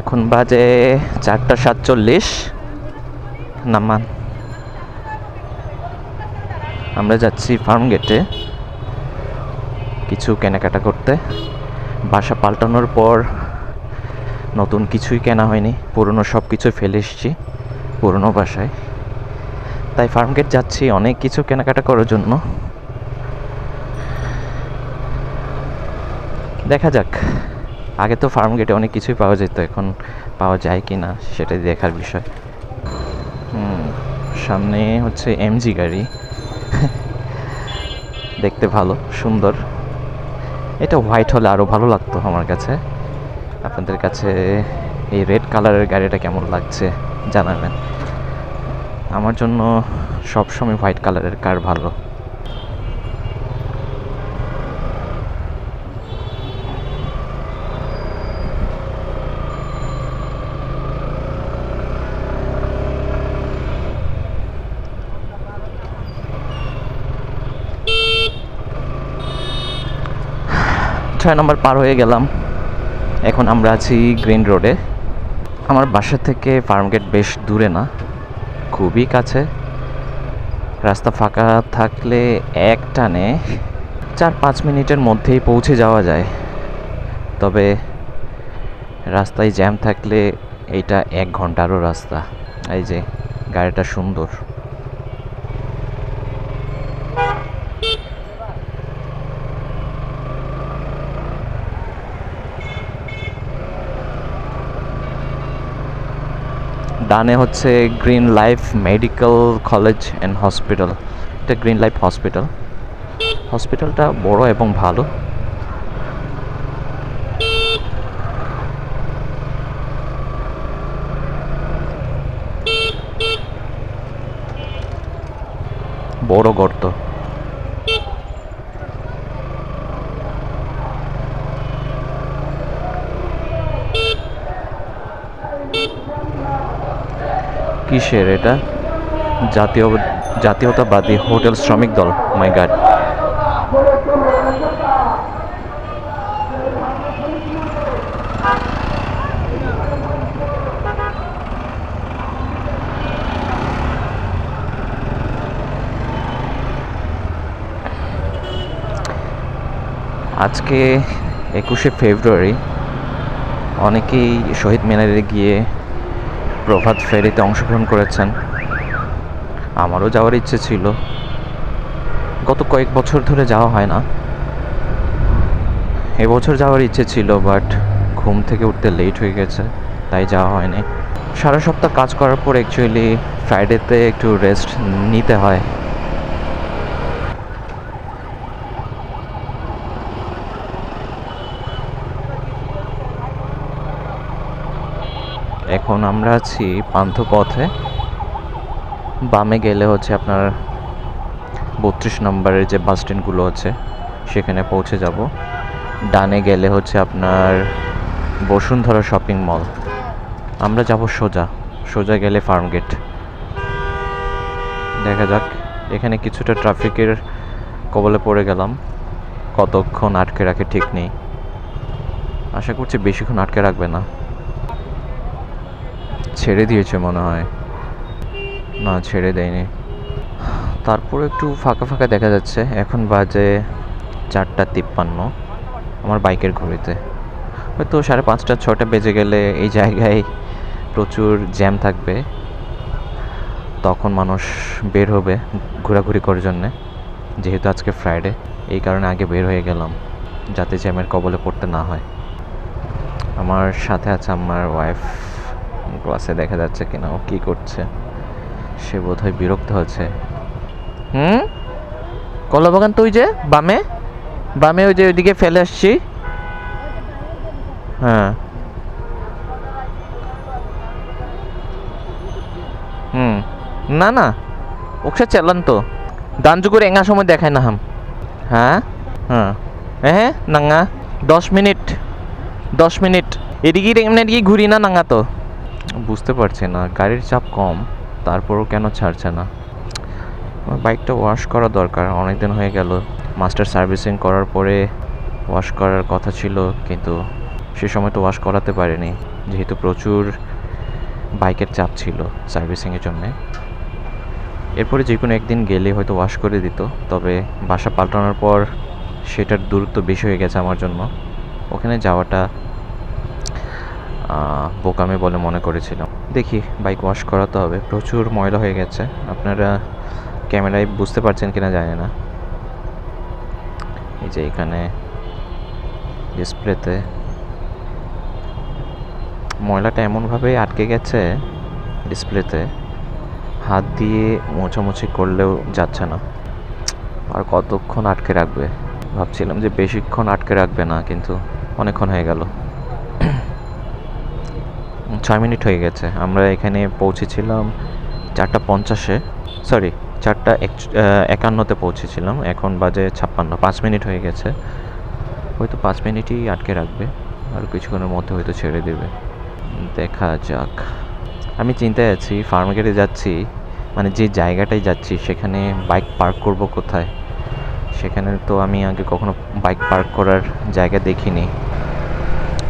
এখন বাজে চারটা সাতচল্লিশ। নামান। আমরা যাচ্ছি ফার্ম গেটে কিছু কেনাকাটা করতে। বাসা পাল্টানোর পর নতুন কিছুই কেনা হয়নি। পুরনো সব কিছু ফেলে এসেছি, পুরনো বাসায়। তাই ফার্ম গেট যাচ্ছি, অনেক কিছু কেনাকাটা করার জন্য। দেখা যাক। আগে তো ফার্ম গেটে অনেক কিছুই পাওয়া যেত, এখন পাওয়া যায় কি না সেটাই দেখার বিষয়। সামনে হচ্ছে এমজি গাড়ি। দেখতে ভালো, সুন্দর। এটা হোয়াইট হলে আরও ভালো লাগতো আমার কাছে। আপনাদের কাছে এই রেড কালারের গাড়িটা কেমন লাগছে জানাবেন। আমার জন্য সবসময় হোয়াইট কালারের কার ভালো। ছয় নম্বর পার হয়ে গেলাম। এখন আমরা আছি গ্রিন রোডে। আমার বাসা থেকে ফার্ম গেট বেশ দূরে না, খুবই কাছে। রাস্তা ফাঁকা থাকলে এক টানে চার পাঁচ মিনিটের মধ্যেই পৌঁছে যাওয়া যায়। তবে রাস্তায় জ্যাম থাকলে এইটা এক ঘন্টারও রাস্তা। এই যে, গাড়িটা সুন্দর। ডানে হচ্ছে green life medical college and hospital. এটা গ্রিন লাইফ হসপিটাল। হসপিটালটা বড় এবং ভালো। বড় গর্ত। কিসের এটা? জাতীয়, জাতীয়তাবাদী হোটেল শ্রমিক দল মাই গাড আজকে একুশে ফেব্রুয়ারি, অনেকেই শহীদ মিনারে গিয়ে প্রভাত ফেরিতে অংশগ্রহণ করেছেন। আমারও যাওয়ার ইচ্ছে ছিল। গত কয়েক বছর ধরে যাওয়া হয় না। এবছর যাওয়ার ইচ্ছে ছিল, বাট ঘুম থেকে উঠতে লেট হয়ে গেছে, তাই যাওয়া হয়নি। সারা সপ্তাহ কাজ করার পর অ্যাকচুয়ালি ফ্রাইডেতে একটু রেস্ট নিতে হয়। এখন আমরা আছি পান্থপথে। বামে গেলে হচ্ছে আপনার বত্রিশ নম্বরের যে বাস স্ট্যান্ডগুলো আছে, সেখানে পৌঁছে যাব। ডানে গেলে হচ্ছে আপনার বসুন্ধরা শপিং মল আমরা যাব সোজা। সোজা গেলে ফার্ম গেট দেখা যাক, এখানে কিছুটা ট্রাফিকের কবলে পড়ে গেলাম। কতক্ষণ আটকে রাখে ঠিক নেই। আশা করছি বেশিক্ষণ আটকে রাখবে না। ছেড়ে দিয়েছে মনে হয়। না, ছেড়ে দেয়নি। তারপর একটু ফাঁকা ফাঁকা দেখা যাচ্ছে। এখন বাজে চারটা তিপ্পান্ন আমার বাইকের ঘড়িতে। হয়তো সাড়ে পাঁচটা, ছটা বেজে গেলে এই জায়গায় প্রচুর জ্যাম থাকবে। তখন মানুষ বের হবে ঘোরাঘুরি করার জন্যে। যেহেতু আজকে ফ্রাইডে এই কারণে আগে বের হয়ে গেলাম, যাতে জ্যামের কবলে পড়তে না হয়। আমার সাথে আছে আমার ওয়াইফ ক্লাসে দেখা যাচ্ছে কিনা, ও কী করছে? সে বোধহয় বিরক্ত হচ্ছে। হুম? কলা বাগান তুই যে, বামে? বামে ওই যে ওইদিকে ফেলে আসছি। হ্যাঁ। হুম। না না। ওকসা চালান তো। দানজুকুর এঙ্গা সময় দেখায় না হাম। হ্যাঁ? হ্যাঁ। হ্যাঁ নাঙ্গা দশ মিনিট। দশ মিনিট। এদিকে এমনি এদিকে ঘুরি না নাঙ্গা তো। বুঝতে পারছি না। গাড়ির চাপ কম, তারপরও কেন ছাড়ছে না? আমার বাইকটা ওয়াশ করা দরকার অনেক দিন হয়ে গেল। মাস্টার সার্ভিসিং করার পরে ওয়াশ করার কথা ছিল, কিন্তু সে সময় তো ওয়াশ করাতে পারিনি, যেহেতু প্রচুর বাইকের চাপ ছিল সার্ভিসিংয়ের জন্যে। এরপরে যে কোনো একদিন গেলে হয়তো ওয়াশ করে দিত, তবে বাসা পাল্টানোর পর সেটার দূরত্ব বেশি হয়ে গেছে আমার জন্য। ওখানে যাওয়াটা বোকামে বলে মনে করেছিলাম। দেখি বাইক ওয়াশ করাতে হবে। প্রচুর ময়লা হয়ে গেছে। আপনারা ক্যামেরায় বুঝতে পারছেন কিনা জানি না। এই যে এখানে ডিসপ্লেতে ময়লাটা এমনভাবে আটকে গেছে ডিসপ্লেতে হাত দিয়ে মোছামুছি করলেও যাচ্ছে না। আর কতক্ষণ আটকে রাখবে? ভাবছিলাম যে বেশিক্ষণ আটকে রাখবে না, কিন্তু অনেকক্ষণ হয়ে গেল। ছয় মিনিট হয়ে গেছে। আমরা এখানে পৌঁছেছিলাম চারটা পঞ্চাশে। সরি চারটা এক- একান্নতে পৌঁছেছিলাম। এখন বাজে ছাপ্পান্ন, পাঁচ মিনিট হয়ে গেছে। হয়তো পাঁচ মিনিটই আটকে রাখবে। আর কিছুক্ষণের মধ্যে হয়তো ছেড়ে দেবে। দেখা যাক। আমি চিন্তায় আছি ফার্মগেটে যাচ্ছি। মানে যে জায়গাটায় যাচ্ছি, সেখানে বাইক পার্ক করব কোথায়? সেখানে তো আমি আগে কখনো বাইক পার্ক করার জায়গা দেখিনি।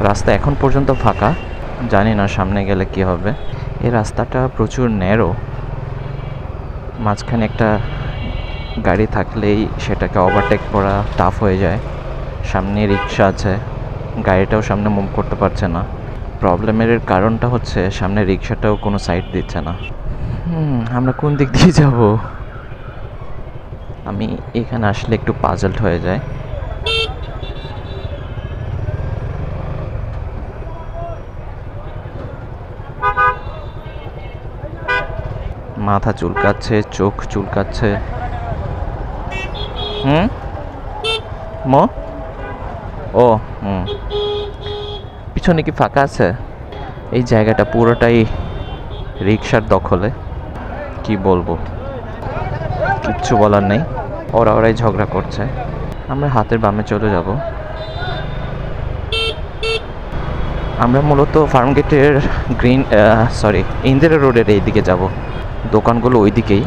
রাস্তা এখন পর্যন্ত ফাঁকা। জানি না সামনে গেলে কি হবে। এই রাস্তাটা প্রচুর ন্যারো মাঝখানে একটা গাড়ি থাকলেই সেটাকে ওভারটেক করা টাফ হয়ে যায়। সামনে রিক্সা আছে। গাড়িটাও সামনে মুভ করতে পারছে না। প্রবলেমের কারণটা হচ্ছে সামনে রিক্সাটাও কোনো সাইড দিচ্ছে না। আমরা কোন দিক দিয়ে যাব? আমি এখানে আসলে একটু পাজলড হয়ে যায় মাথা চুলকাচ্ছে, চোখ চুলকাচ্ছে। হুম? মো? ও, হুম। পিছনে কি ফাঁকা আছে? এই জায়গাটা পুরোটাই রিক্সার দখলে। কি বলব? কিচ্ছু বলার নেই। ওরা ওরাই ঝগড়া করছে। আমরা হাতের বামে চলে যাব। আমরা মূলত ফার্ম গেটের গ্রিন সরি ইন্দিরা রোডের এই দিকে যাব। দোকানগুলো ওই দিকেই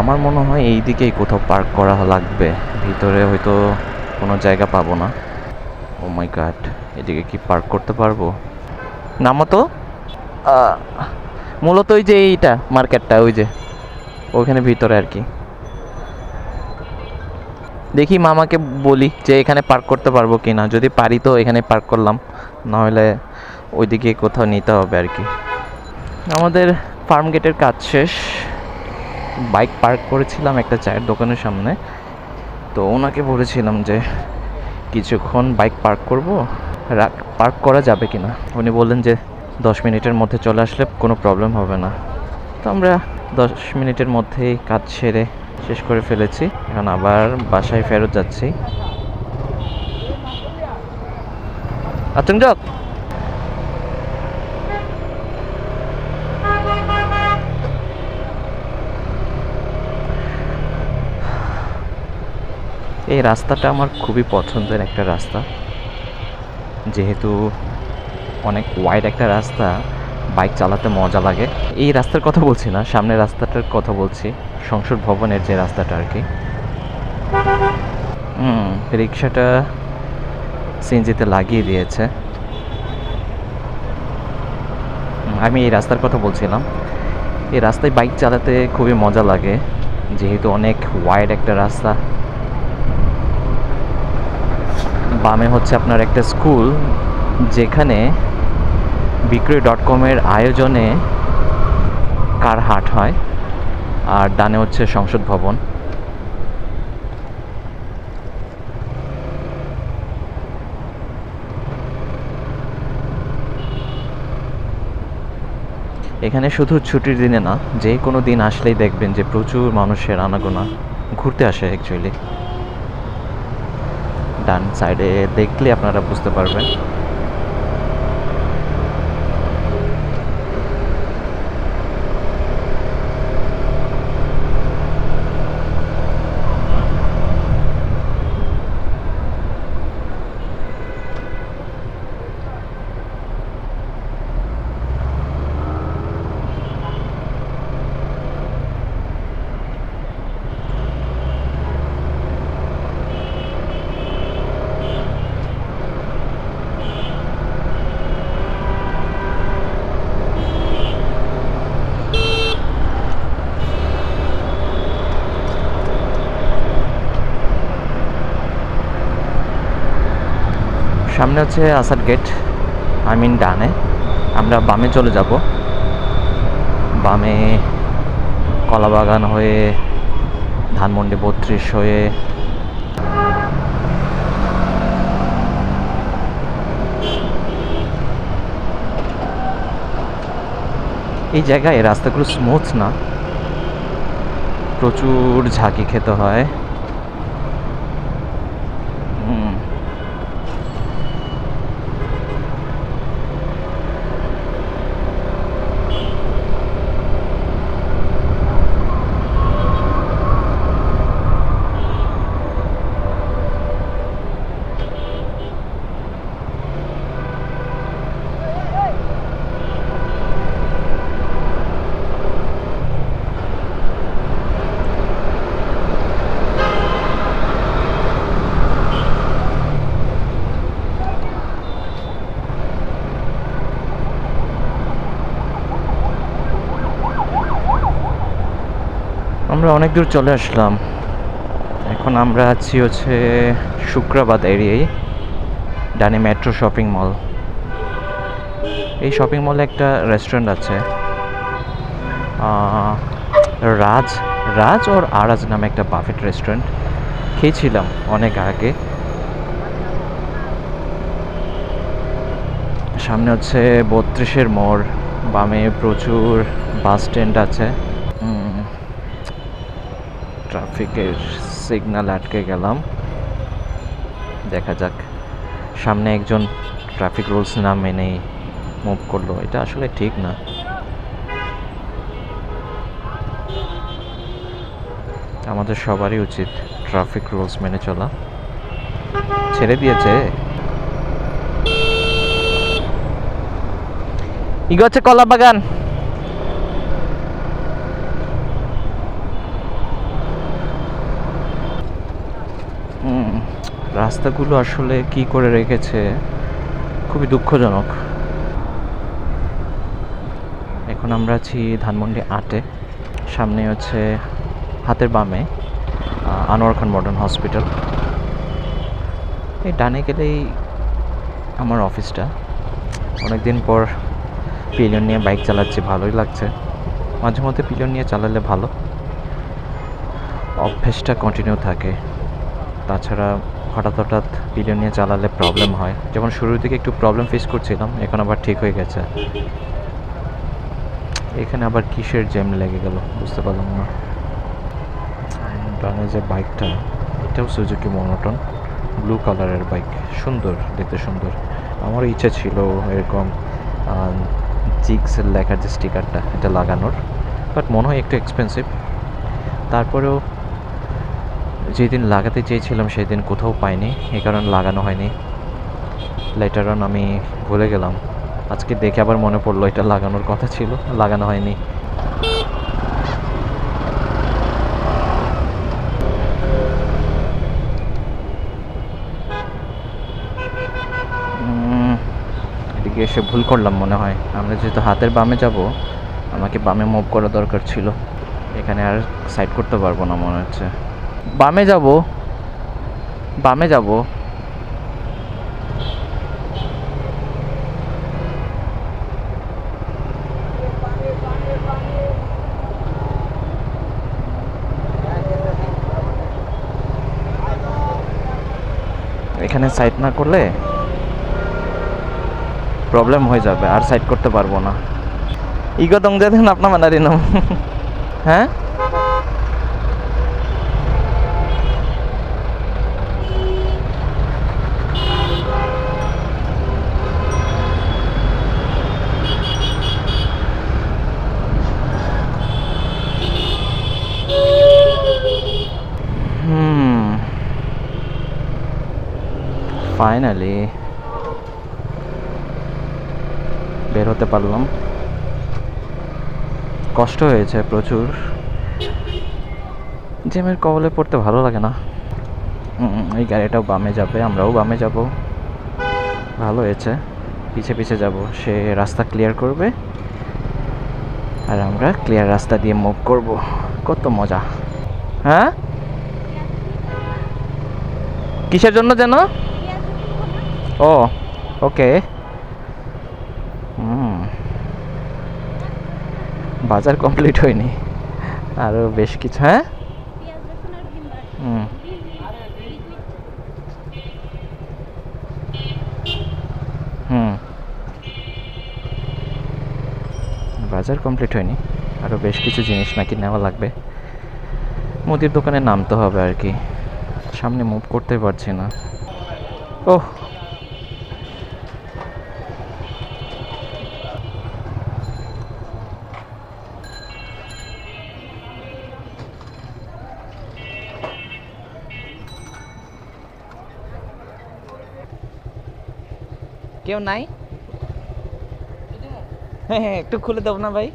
আমার মনে হয় এই দিকেই কোথাও পার্ক করা লাগবে। ভিতরে হয়তো কোনো জায়গা পাবো না। ও মাই গাড এদিকে কি পার্ক করতে পারব? নামো তো। মূলত ওই যে এইটা, মার্কেটটা, ওই যে, ওখানে ভিতরে আর কি। দেখি মামাকে বলি যে এখানে পার্ক করতে পারব কি না যদি পারি তো এখানে পার্ক করলাম। নাহলে ওইদিকে কোথাও নিতে হবে আর কি। আমাদের ফার্ম গেটের কাজ শেষ। বাইক পার্ক করেছিলাম একটা চায়ের দোকানের সামনে। তো ওনাকে বলেছিলাম যে কিছুক্ষণ বাইক পার্ক করব। রাখ পার্ক করা যাবে কি না উনি বললেন যে দশ মিনিটের মধ্যে চলে আসলে কোনো প্রবলেম হবে না। তো আমরা দশ মিনিটের মধ্যেই কাজ সেরে শেষ করে ফেলেছি। এখন আবার বাসায় ফেরত যাচ্ছি। আতঙ্ক? এই রাস্তাটা আমার খুবই পছন্দের একটা রাস্তা। যেহেতু অনেক ওয়াইড একটা রাস্তা বাইক চালাতে মজা লাগে। এই রাস্তার কথা বলছি না, সামনের রাস্তাটার কথা বলছি। সংসদ ভবনের যে রাস্তাটা আর কি। রিক্সাটা সিএনজিতে লাগিয়ে দিয়েছে। আমি এই রাস্তার কথা বলছিলাম। এই রাস্তায় বাইক চালাতে খুবই মজা লাগে, যেহেতু অনেক ওয়াইড একটা রাস্তা। বামে হচ্ছে আপনার একটা স্কুল, যেখানে বিক্রয় ডট কমের আয়োজনে কার হাট হয়? আর ডানে হচ্ছে সংসদ ভবন। এখানে শুধু ছুটির দিনে না, যে কোনো দিন আসলেই দেখবেন যে প্রচুর মানুষের আনাগোনা ঘুরতে আসে অ্যাকচুয়ালি ডান সাইডে দেখলে আপনারা বুঝতে পারবেন। সামনে হচ্ছে আসার গেট আই মিন ডানে। আমরা বামে চলে যাব। বামে কলাবাগান হয়ে, ধানমন্ডি বত্রিশ হয়ে। এই জায়গায় রাস্তাগুলো স্মুথ না। প্রচুর ঝাঁকি খেতে হয় হুম আমরা অনেক দূর চলে আসলাম। এখন আমরা আছি হচ্ছে শুক্রাবাদ এরিয়ায়, ডানে মেট্রো শপিং মল। এই শপিং মলে একটা রেস্টুরেন্ট আছে। রাজ রাজ ওর আরাজ নামে একটা বাফেট রেস্টুরেন্ট। খেয়েছিলাম অনেক আগে। সামনে হচ্ছে বত্রিশের মোড়, বামে প্রচুর বাস স্ট্যান্ড আছে। ট্রাফিকের সিগন্যাল আটকে গেলাম। দেখা যাক। সামনে একজন ট্রাফিক রুলস না মেনেই মুভ করল। এটা আসলে ঠিক না। আমাদের সবারই উচিত ট্রাফিক রুলস মেনে চলা। ছেড়ে দিয়েছে। ইগো হচ্ছে কলা বাগান হুম, রাস্তাগুলো আসলে কি করে রেখেছে, খুবই দুঃখজনক। এখন আমরা আছি ধানমন্ডি আটে, সামনে হচ্ছে হাতের বামে আনোয়ার খান মডার্ন হসপিটাল এই ডানে গেলেই আমার অফিসটা অনেকদিন পর পিলিয়ন নিয়ে বাইক চালাচ্ছি, ভালোই লাগছে। মাঝে মধ্যে পিলিয়ন নিয়ে চালালে ভালো। অভ্যেসটা কন্টিনিউ থাকে। তাছাড়া হঠাৎ হঠাৎ পিলিয়ন নিয়ে চালালে প্রবলেম হয়। যেমন শুরুর দিকে একটু প্রবলেম ফেস করছিলাম এখন আবার ঠিক হয়ে গেছে। এখানে আবার কিসের জ্যাম লেগে গেল বুঝতে পারলাম না। ডানে যে বাইকটা এটাও সুজুকি মনোটন ব্লু কালারের বাইক সুন্দর দেখতে সুন্দর। আমারও ইচ্ছা ছিল এরকম জিক্সের লেখার যে স্টিকারটা এটা লাগানোর বাট মনে হয় একটু এক্সপেন্সিভ তারপরেও যেদিন লাগাতে চেয়েছিলাম সেদিন কোথাও পাইনি, এ কারণে লাগানো হয়নি। লেটার অন আমি ভুলে গেলাম। আজকে দেখে আবার মনে পড়ল, এটা লাগানোর কথা ছিল, লাগানো হয়নি। এদিকে এসে ভুল করলাম মনে হয়। আমরা যেহেতু হাতের বামে যাব, আমাকে বামে মুভ করা দরকার ছিল। এখানে আর সাইড করতে পারব না মনে হচ্ছে। বামে যাব। বামে যাব। এখানে সাইড না করলে প্রবলেম হয়ে যাবে, আর সাইড করতে পারব না। ইগো দং যেদিন আপনার মানারি নাম। হ্যাঁ? হুম ফাইনালি বের হতে পারলাম। কষ্ট হয়েছে প্রচুর। জ্যামের কবলে পড়তে ভালো লাগে না। এই গাড়িটাও বামে যাবে, আমরাও বামে যাব। ভালো হয়েছে। পিছে পিছে যাব। সে রাস্তা ক্লিয়ার করবে। আর আমরা ক্লিয়ার রাস্তা দিয়ে মুভ করব। কত মজা। হ্যাঁ? কিসের জন্য যেন? ও ওকে হুম বাজার কমপ্লিট হয়নি। আরও বেশ কিছু হ্যাঁ? আর হুম। বাজার কমপ্লিট হয়নি। আরও বেশ কিছু জিনিস নাকি নেওয়া লাগবে। মুদির দোকানে নামতে হবে আর কি। সামনে মুভ করতে পারছি না। ওহ কেউ নাই? হ্যাঁ হ্যাঁ একটু খুলে দেবো না ভাই।